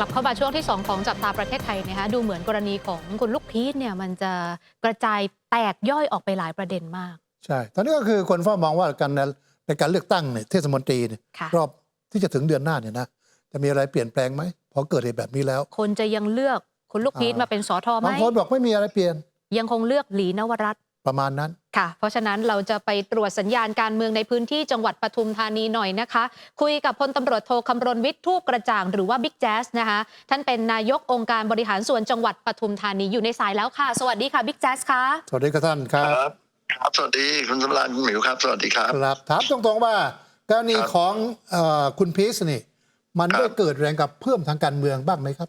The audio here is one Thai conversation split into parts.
กลับเข้ามาช่วงที่ 2 ของจับตาประเทศไทยนะคะดูเหมือนกรณีของคุณลูกพีชเนี่ยมันจะกระจายแตกย่อยออกไปหลายประเด็นมาก ใช่ ตอนนี้ก็คือคนเฝ้ามองว่าการในในการเลือกตั้งเนี่ยเทศมนตรีเนี่ยค่ะรอบที่จะถึงเดือนหน้าเนี่ยนะจะมีอะไรเปลี่ยนแปลงไหมพอเกิดเหตุแบบนี้แล้ว คนจะยังเลือกคุณลูกพีชอ่ามมาเป็นสอทอไหมบางคนบอกไม่มีอะไรเปลี่ยน ยังคงเลือกหลีนวรัตน์ ประมาณนั้น ค่ะ เพราะฉะนั้นเราจะไปตรวจสัญญาณการเมืองในพื้นที่จังหวัดปทุมธานีหน่อยนะคะ คุยกับพลตำรวจโทคำรณวิทย์ทูปกระจ่างหรือว่าบิ๊กแจ๊สนะคะ ท่านเป็นนายกองค์การบริหารส่วนจังหวัดปทุมธานีอยู่ในสายแล้วค่ะ สวัสดีค่ะบิ๊กแจ๊สค่ะ สวัสดีครับท่านครับ ครับครับสวัสดีคุณสำราญคุณหมิวครับ สวัสดีครับครับถามตรงๆว่ากรณีครับของเออคุณพีชนี่ มันครับได้เกิดแรงกับเพื่อมทางการเมืองบ้างไหมครับ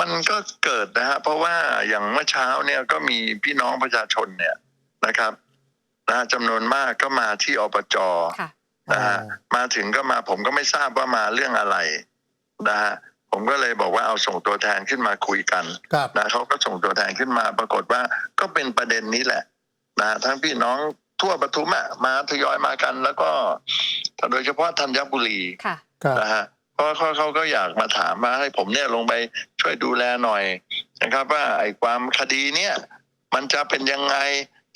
มันก็เกิดนะฮะเพราะว่าอย่างเมื่อเช้าเนี่ยก็มีพี่น้องประชาชนเนี่ยนะครับนะฮะจำนวนมากก็มาที่อบจค่ะ นะฮะอ๋อมาถึงก็มาผมก็ไม่ทราบว่ามาเรื่องอะไรนะฮะผมก็เลยบอกว่าเอาส่งตัวแทนขึ้นมาคุยกันครับ นะเขาก็ส่งตัวแทนขึ้นมาปรากฏว่าก็เป็นประเด็นนี้แหละนะฮะทั้งพี่น้องทั่วปทุมอะมาทยอยมากัน แล้วก็โดยเฉพาะธัญบุรี ค่ะ ครับ นะฮะเพราะเขาเขาก็อยากมาถามมาให้ผมเนี่ยลงไป ช่วยดูแลหน่อยนะครับว่าไอ้ความคดีเนี่ยมันจะเป็นยังไง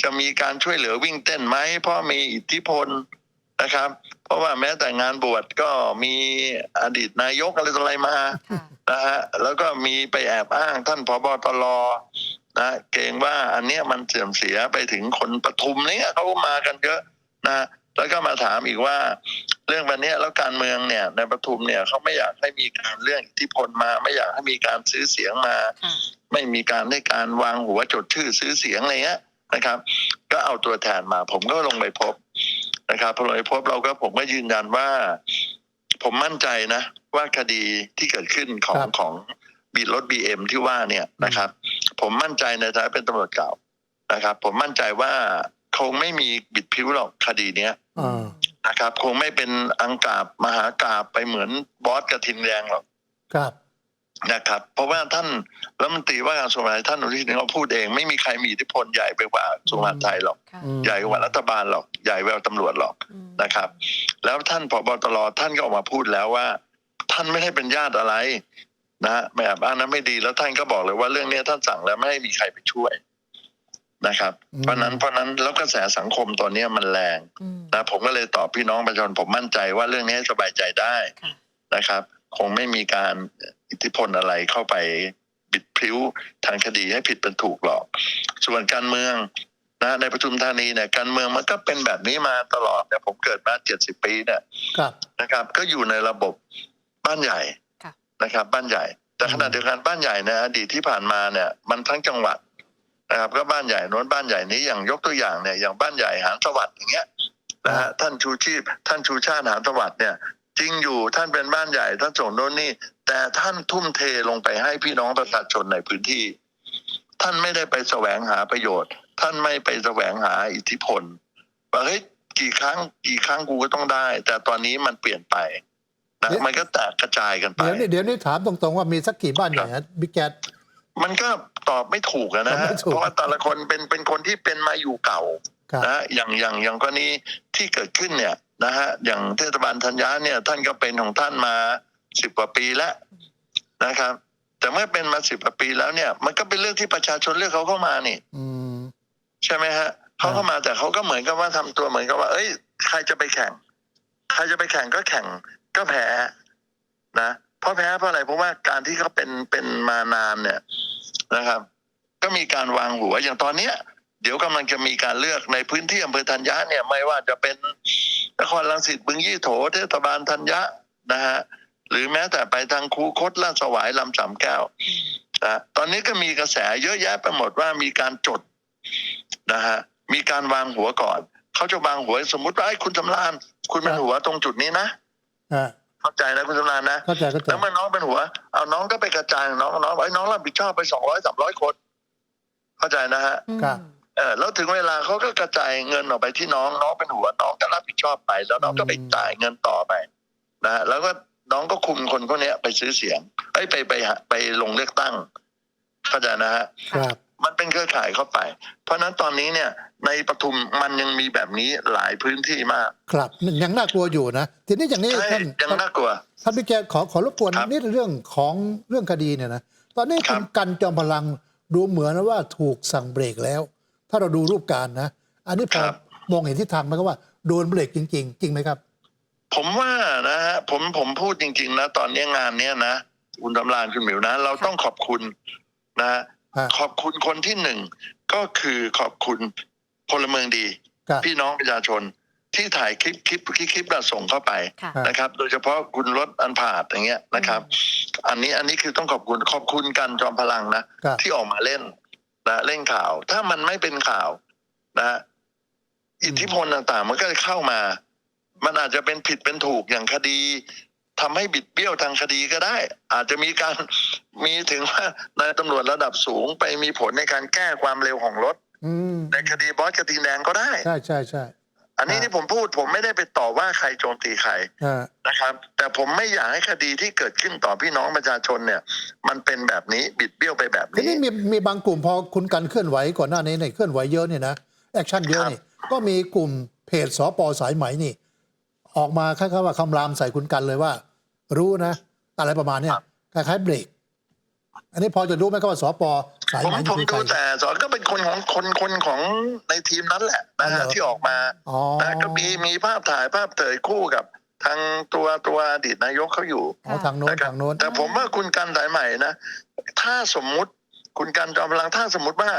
จะมีการช่วยเหลือวิ่งเต้นไหมเพราะมีอิทธิพลนะครับ เพราะว่าแม้แต่งานบวชก็มีอดีตนายกอะไรต่ออะไรมาค่ะนะฮะแล้วก็มีไปแอบอ้างท่านพบตรนะเกรงว่าอันเนี้ยมันเสื่อมเสียไปถึงคนปทุมเนี่ยเขาก็มากันเยอะนะ แล้วก็มาถามอีกว่าเรื่องวันเนี้ยแล้วการเมืองเนี่ยในปทุมเนี่ยเขาไม่อยากให้มีการเรื่องอิทธิพลมา ไม่อยากให้มีการซื้อเสียงมาค่ะไม่มีการให้การวางหัวจดชื่อซื้อเสียงอะไรเงี้ยนะครับ ก็เอาตัวแทนมา ผมก็ลงไปพบนะครับพอลงไปพบเราก็ผมก็ยืนยันว่า ผมมั่นใจนะ ว่าคดีที่เกิดขึ้นของครับของบีรถบีเอ็มที่ว่าเนี่ยนะครับ ผมมั่นใจในฐานะเป็นตำรวจเก่านะครับ ผมมั่นใจว่า คงไม่มีบิดพิ้วหรอกคดีเนี้ยอ่านะครับ คงไม่เป็นอังกาบมหากาบไปเหมือนบอสกระทิงแดงหรอกครับนะครับ เพราะว่าท่านรัฐมนตรีว่าการกระทรวงมหาดไทยท่านอนุทินเขาพูดเองไม่มีใครมีอิทธิพลใหญ่ไปกว่ากระทรวงมหาดไทยหรอก ค่ะอืม ใหญ่กว่ารัฐบาลหรอกใหญ่กว่าตำรวจหรอก อืมนะครับ แล้วท่านผบตรท่านก็ออกมาพูดแล้วว่า ท่านไม่ได้เป็นญาติอะไร นะฮะไม่แอบอ้างนั้นไม่ดีแล้วท่านก็บอกเลยว่าเรื่องนี้ท่านสั่งแล้วไม่ให้มีใครไปช่วย นะครับอืมเพราะนั้นเพราะนั้นแล้วกระแสสังคมตอนนี้มันแรงอืมนะผมก็เลยตอบพี่น้องประชาชนผมมั่นใจว่าเรื่องนี้ให้สบายใจได้ค่ะนะครับ คงไม่มีการอิทธิพลอะไรเข้าไปบิดพลิ้วทางคดีให้ผิดเป็นถูกหรอก ส่วนการเมืองนะในปทุมธานีเนี่ยการเมืองมันก็เป็นแบบนี้มาตลอดเนี่ยผมเกิดมาเจ็ดสิบปีเนี่ยครับนะครับ ก็อยู่ในระบบบ้านใหญ่ค่ะนะครับ บ้านใหญ่ แต่ขณะเดียวกันบ้านใหญ่ในอดีตที่ผ่านมาเนี่ย มันทั้งจังหวัด นะครับก็บ้านใหญ่โน้นบ้านใหญ่นี้อย่างยกตัวอย่างเนี่ยอย่างบ้านใหญ่หานสวัสดิ์อย่างเงี้ยนะฮะท่านชูชีพ ท่านชูชาติหานสวัสดิ์เนี่ยจริงอยู่ท่านเป็นบ้านใหญ่ท่านส่งโน่นนี่ แต่ท่านทุ่มเทลงไปให้พี่น้องประชาชนในพื้นที่ ท่านไม่ได้ไปแสวงหาประโยชน์ ท่านไม่ไปแสวงหาอิทธิพลว่าเฮ้ยกี่ครั้งกี่ครั้งกูก็ต้องได้ แต่ตอนนี้มันเปลี่ยนไปนะมันก็แตกกระจายกันไป เดี๋ยวนี้เดี๋ยวนี้ถามตรงๆว่ามีสักกี่บ้านใหญ่ฮะบิ๊กแกมันก็ ตอบไม่ถูกอะนะตอบฮะไม่ถูกเพราะว่าแต่ละคนเป็นเป็นคนที่เป็นมาอยู่เก่าครับนะฮะอย่างอย่างอย่างกรณีที่เกิดขึ้นเนี่ยนะฮะอย่างเทศบาลธัญญาเนี่ยท่านก็เป็นของท่านมาสิบกว่าปีแล้วนะครับ แต่เมื่อเป็นมาสิบกว่าปีแล้วเนี่ย มันก็เป็นเรื่องที่ประชาชนเลือกเขาเข้ามานี่อืมใช่ไหมฮะเขาเข้ามาแต่เขาก็เหมือนกับว่าทำตัวเหมือนกับว่า เอ้ย ใครจะไปแข่ง ใครจะไปแข่งก็แข่งก็แพ้นะ เพราะแพ้เพราะอะไรเพราะว่าการที่เขาเป็นเป็นมานานเนี่ยนะครับ ก็มีการวางหัวอย่างตอนเนี้ย เดี๋ยวกำลังจะมีการเลือกในพื้นที่อำเภอธัญญาเนี่ยไม่ว่าจะเป็นนครรังสิตบึงยี่โถเทศบาลธัญญานะฮะหรือแม้แต่ไปทางคูคตลาดสวายลำสามแก้วนะตอนนี้ก็มีกระแสเยอะแยะไปหมดว่ามีการจดนะฮะมีการวางหัวก่อน เขาจะวางหัวสมมุติว่าไอ้คุณสำราน คุณเป็นหัวตรงจุดนี้นะอ่า เข้าใจนะคุณสำรานนะเข้าใจเข้าใจแล้วเมื่อน้องเป็นหัวเอาน้องก็ไปกระจายน้องน้องไอ้ยน้องรับผิดชอบไปสองร้อยสามร้อยคน เข้าใจนะฮะครับเออแล้วถึงเวลาเขาก็กระจายเงินออกไปที่น้องน้องเป็นหัวน้องก็รับผิดชอบไป แล้วน้องก็ไปจ่ายเงินต่อไปนะฮะแล้วก็น้องก็คุมคนพวกเนี้ยไปซื้อเสียงเอ้ยไปไปหาไปลงเลือกตั้งเข้าใจนะฮะครับ มันเป็นเครือข่ายเข้าไป เพราะฉะนั้นตอนนี้เนี่ยในปทุมมันยังมีแบบนี้หลายพื้นที่มาก ครับยังน่ากลัวอยู่นะ ทีนี้อย่างนี้ใช่ท่านยังน่ากลัว ท่านพี่แกขอขอรบกวนครับนิดเรื่องของเรื่องคดีเนี่ยนะตอนนี้ครัคุบ ณกันจอมพลังดูเหมือนว่าถูกสั่งเบรกแล้ว ถ้าเราดูรูปการณ์นะ อันนี้พอมองเห็นทิศทางไหมครับว่าโดนเบรกจริง ๆ จริงไหมครับ ผมว่านะฮะผมผมพูดจริง ๆ นะ ตอนนี้งานเนี้ยนะคุณตำรานคุณหมิวนะ เราต้องขอบคุณนะฮะ ขอบคุณคนที่หนึ่งก็คือขอบคุณพลเมืองดีครับพี่น้องประชาชนที่ถ่ายคลิปคลิปคลิปคลิปแล้วส่งเข้าไปค่ะครับนะครับ โดยเฉพาะคุณรถอันผาดอย่างเงี้ยนะครับ อันนี้อันนี้คือต้องขอบคุณขอบคุณกันจอมพลังนะครับที่ออกมาเล่นนะเล่นข่าว ถ้ามันไม่เป็นข่าวนะอิทธิพลต่างๆ มันก็จะเข้ามา มันอาจจะเป็นผิดเป็นถูกอย่างคดี ทำให้บิดเบี้ยวทางคดีก็ได้ อาจจะมีการมีถึงว่านายตำรวจระดับสูงไปมีผลในการแก้ความเร็วของรถอืมในคดีบอสกระทิงแดงก็ได้ ใช่ใช่ใช่อันนี้ครับที่ผมพูดผมไม่ได้ไปต่อว่าใครโจมตีใครอ่านะครับ แต่ผมไม่อยากให้คดีที่เกิดขึ้นต่อพี่น้องประชาชนเนี่ย มันเป็นแบบนี้บิดเบี้ยวไปแบบทีนี้นี้มีมีบางกลุ่มพอคุณกันเคลื่อนไหวก่อนหน้านี้เนี่ยเคลื่อนไหวเยอะเนี่ยนะแอคชั่นเยอะนี่ก็มีกลุ่มเพจสปสายไหมนี่ ออกมาคล้ายๆว่าคำรามใส่คุณกันเลยว่า รู้นะ อะไรประมาณเนี้ยคล้ายๆเบรก อันนี้พอจะรู้ไหมครับว่าสปสายผมไหมผมนี่คือดูใครแต่สอนก็เป็นคนของคนคนของในทีมนั้นแหละนะอ๋อเหรฮะอที่ออกมาอ๋อนะก็มีมีภาพถ่ายภาพเตยคู่กับ ทางตัวตัวอดีตนายกเขาอยู่ อ๋อทางโน้นนะครับ ทางโน้น แต่ผมว่าคุณกันสายใหม่นะ ถ้าสมมุติคุณกันจอมพลังถ้าสมมุติว่า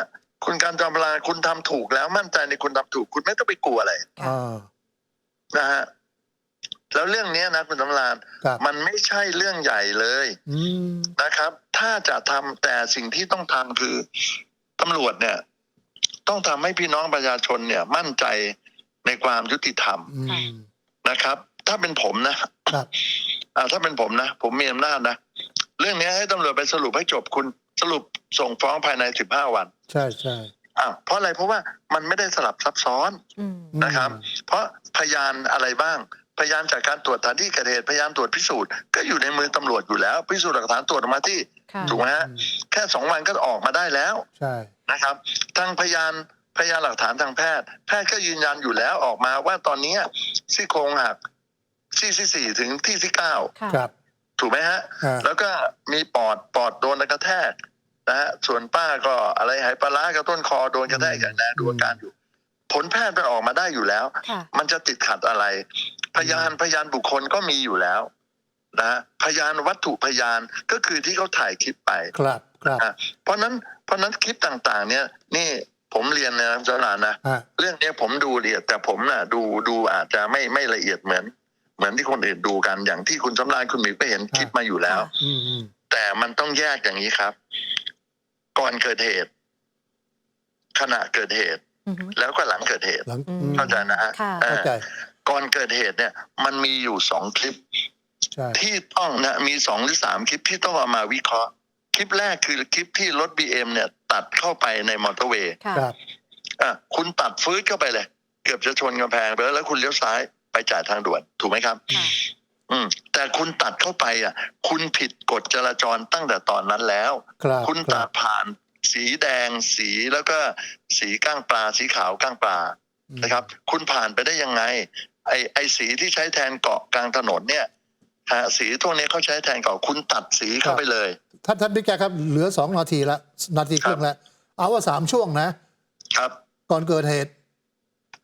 คุณกันจอมพลังคุณทำถูกแล้วมั่นใจในคุณทำถูก คุณไม่ต้องไปกลัวอะไรอ่า นะฮะ แล้วเรื่องเนี้ยนะคุณสำรานครับมันไม่ใช่เรื่องใหญ่เลยอืมนะครับ ถ้าจะทำแต่สิ่งที่ต้องทำคือตำรวจเนี่ย ต้องทำให้พี่น้องประชาชนเนี่ย มั่นใจในความยุติธรรมอืมนะครับ ถ้าเป็นผมนะครับอ่าถ้าเป็นผมนะ ผมมีอำนาจนะ เรื่องนี้ให้ตำรวจไปสรุปให้จบคุณสรุปส่งฟ้องภายในสิบห้าวัน ใช่ใช่อ่าเพราะอะไรเพราะว่ามันไม่ได้สลับซับซ้อนอืมนะครับ เพราะพยานอะไรบ้าง พยานจากการตรวจสถานที่เกิดเหตุพยานตรวจพิสูจน์ก็อยู่ในมือตำรวจอยู่แล้ว พิสูจน์หลักฐานตรวจออกมาที่ค่ะ ถูกไหมฮะอืม แค่สองวันก็ออกมาได้แล้ว ใช่ นะครับทางพยานพยานหลักฐานทางแพทย์ แพทย์ก็ยืนยันอยู่แล้วออกมาว่าตอนนี้ซี่โครงหักซี่ที่สี่ถึงที่ที่เก้าค่ะครับถูกไหมฮะ อ่าแล้วก็มีปอดปอดโดนกระแทกนะฮะส่วนป้าก็อะไรหายปลาร้ากับต้นคอโดนกระแทกอย่างแรงดูอาการอยู่ ผลแพทย์มันออกมาได้อยู่แล้ว ค่ะมันจะติดขัดอะไร พยานพยานบุคคลก็มีอยู่แล้วนะฮะพยานวัตถุพยานก็คือที่เขาถ่ายคลิปไป ครับครับอะเพราะนั้นเพราะนั้นคลิปต่างๆ เนี่ย นี่ผมเรียนนะสนานนะอ่าเรื่องเนี้ยผมดูละเอียดแต่ผมน่ะ ดูดูอาจจะไม่ไม่ละเอียดเหมือน เหมือนที่คนอื่นดูกันอย่างที่คุณสำรานคุณหมีก็เห็นคลิปมาอยู่แล้ว อืมอืมแต่มันต้องแยกอย่างนี้ครับ ก่อนเกิดเหตุ ขณะเกิดเหตุ อือฮึ แล้วก็หลังเกิดเหตุ หลังอืมอืม เข้าใจนะฮะค่ะ เออเข้าใจก่อนเกิดเหตุเนี่ย มันมีอยู่สองคลิป ใช่ ที่ต้องนะมีสองหรือสามคลิปที่ต้องเอามาวิเคราะห์ คลิปแรกคือคลิปที่รถบีเอ็มเนี่ย ตัดเข้าไปในมอเตอร์เวย์ค่ะ ครับ อะคุณตัดฟื้นเข้าไปเลย เกือบจะชนกำแพงไปแล้วแล้วคุณเลี้ยวซ้ายไปจ่ายทางด่วนถูกไหมครับ ค่ะ อืม แต่คุณตัดเข้าไปอะ คุณผิดกฎจราจรตั้งแต่ตอนนั้นแล้ว ครับคุณคตัรัดบผ่าน สีแดงสีแล้วก็สีก้างปลา สีขาวก้างปลาอืมนะครับ คุณผ่านไปได้ยังไง ไอไอสีที่ใช้แทนเกาะกลางถนนเนี่ยฮะสีพวกนี้เขาใช้แทนเกาะคุณตัดสีเข้าไปเลย ท่านท่านพี่แกครับเหลือสองนาทีละนาทีครึ่งแล้วเอาว่าสามช่วงนะ ครับ ก่อนเกิดเหตุ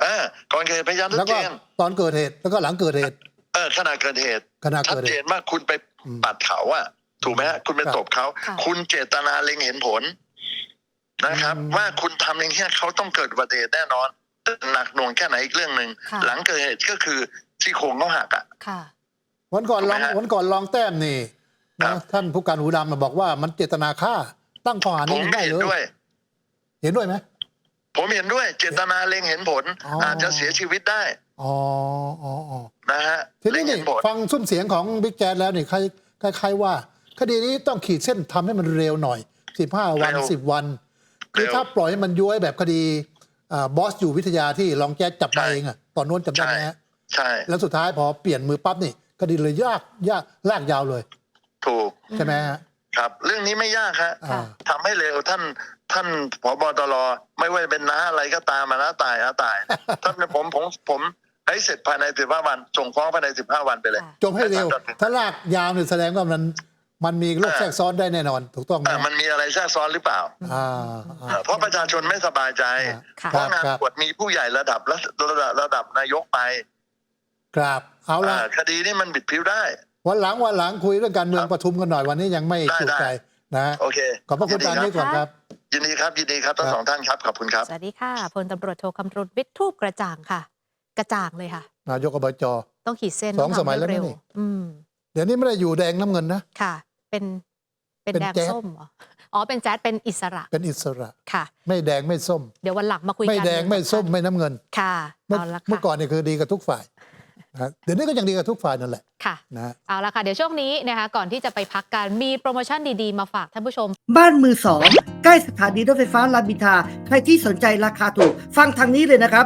เออก่อนเกิดพยานชัแล้ดวเจก็นตอนเกิดเหตุแล้วก็หลังเกิดเหตุ เออขณะเกิดเหตุขณะชัดเกิดเจเหนตุว่าคุณไปอืมปัดเขาอะถูกไหมฮะคุณไปครับตบเขาค่ะคุณเจตนาเล็งเห็นผล นะครับอืมว่าคุณทำอย่างนี้ยเขาต้องเกิดอุบัติเหตุแน่นอนหนักหน่วงแค่ไหนอีกเรื่องหนึ่งค่ะ หลังเกิดเหตุก็คือซี่โครงเขาหักอะค่ะ วันก่อนลองถูกไหมฮะวันก่อนลองแต้มนี่ครันะบ ท่านผู้การหูดำมาบอกว่ามันเจตนาฆ่าตั้งข้อหาผนี้มได้เห็นเลยด้วยเห็นด้วยไหม ผมเห็นด้วย เจตนาเล็งเห็นผล อ๋ออ อาจจะเสียชีวิตได้อ๋ออ๋ออ๋อนะฮะทีเล็นี้งนี่เห็นผลฟังซุ้มเสียงของบิ๊กแจ๊ดแล้วนี่ใครใครใครว่า คดีนี้ต้องขีดเส้นทำให้มันเร็วหน่อย 15วันเร็ว10วันคือเร็วถ้าปล่อยให้มันย้วยแบบคดีอ่าบอสอยู่วิทยาที่รองแจ๊ดจับมาใช่เองอะตอนโน้นจำได้ไหมฮะใช่ แล้วสุดท้ายพอเปลี่ยนมือปั๊บนี่คดีเลยยากยากลากยาวเลย ถูกใช่ไหมฮะครับ เรื่องนี้ไม่ยากฮะอ่าทำให้เร็วท่านท่านผบตรไม่ว่าจะเป็นน้าอะไรก็ตามมาน้าตายน้าตายท่านผมผมผมให้เสร็จภายในสิบห้าวันส่งฟ้องภายในสิบห้าวันไปเลยค่ะจบให้เร็วถ้าลากยาวเนี่ยแสดงว่ามัน มันมีโรคแทรกซ้อนได้แน่นอน ถูกต้องไหมเอ่อมันมีอะไรแทรกซ้อนหรือเปล่า อ่าเอ่อ่าอเพราะประชาชนไม่สบายใจ ค่ะ เพราะงานครับบวชมีผู้ใหญ่ระดับระระดับระดับนายกไปครับเอาละอ่าคดีนี้มันบิดพริ้วได้ วันหลังวันหลังคุยเรื่องการเมืองครับปทุมกันหน่อยวันนี้ยังไม่ได้ จุใจได้นะโอเคขอบพระคุณยิตานดีนี้ครับก่อนครับ ยินดีครับยินดีครับทั้งครับสองท่านครับขอบคุณครับ สวัสดีค่ะพลตำรวจโทคำรณวิทย์ทูปกระจ่างค่ะ กระจ่างเลยค่ะ นายกอบจ ต้องขีดเส้นสองต้ทำสมัยแล้วนะเร็นี่อืม เดี๋ยวนี้ไม่ได้อยู่แดงน้ำเงินนะ ค่ะ เป็นเป็นเป็นแดงแจ๊ส ส้มเหรออ๋อเป็นแจ๊ดเป็นอิสระเป็นอิสระค่ะ ไม่แดงไม่ส้ม เดี๋ยววันหลังมาคุยกันไม่แดงไม่ส้มไม่น้ำเงิน ค่ะเมื่อเอาละเมื่อค่ะก่อนเนี่ยคือดีกับทุกฝ่ายนะเดี๋ยวนี้ก็ยังดีกับทุกฝ่ายนั่นแหละค่ะนะเอาละค่ะ เดี๋ยวช่วงนี้นะคะก่อนที่จะไปพักกันมีโปรโมชั่นดีๆ มาฝากท่านผู้ชม บ้านมือสองใกล้สถานีรถไฟฟ้ารามอินทราใครที่สนใจราคาถูก ฟังทางนี้เลยนะครับ